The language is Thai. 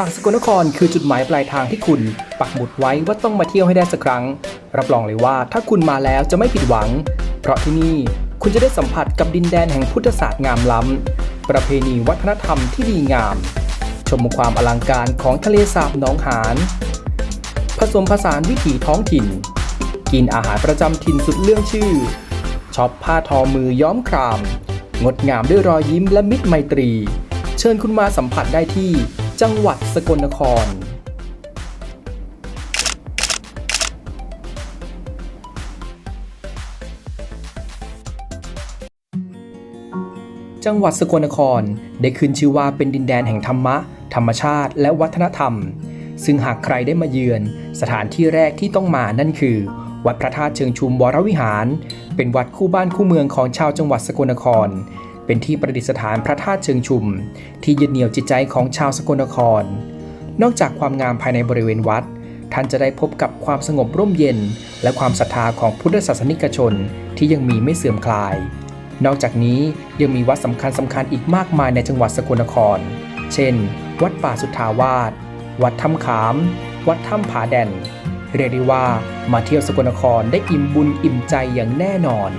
หากสกลนครคือจุดหมายปลายทางที่คุณปักหมุดไว้ว่าต้องมาเที่ยวให้ได้สักครั้ง รับรองเลยว่าถ้าคุณมาแล้วจะไม่ผิดหวัง เพราะที่นี่คุณจะได้สัมผัสกับดินแดนแห่งพุทธศาสตร์งามล้ำ ประเพณีวัฒนธรรมที่ดีงาม ชมความอลังการของทะเลสาบหนองหานผสมผสานวิถีท้องถิ่น กินอาหารประจำถิ่นสุดเรื่องชื่อช็อปผ้าทอมือย้อมคราม งดงามด้วยรอยยิ้มและมิตรไมตรี เชิญคุณมาสัมผัสได้ที่ จังหวัดสกลนคร จังหวัดสกลนครได้ขึ้นชื่อว่าเป็นดินแดนแห่งธรรมะ ธรรมชาติ และวัฒนธรรม ซึ่งหากใครได้มาเยือน สถานที่แรกที่ต้องมานั่นคือ วัดพระธาตุเชิงชุมวรวิหาร เป็นวัดคู่บ้านคู่เมืองของชาวจังหวัดสกลนคร เป็นที่ประดิษฐานพระธาตุเชิงชุม ที่ยึดเหนี่ยวจิตใจของชาวสกลนคร นอกจากความงามภายในบริเวณวัด ท่านจะได้พบกับความสงบร่มเย็น และความศรัทธาของพุทธศาสนิกชนที่ยังมีไม่เสื่อมคลาย นอกจากนี้ยังมีวัดสำคัญสำคัญอีกมากมายในจังหวัดสกลนคร เช่น วัดป่าสุทธาวาส วัดถ้ำขาม วัดถ้ำผาแดน เรียกได้ว่ามาเที่ยวสกลนครได้อิ่มบุญอิ่มใจอย่างแน่นอน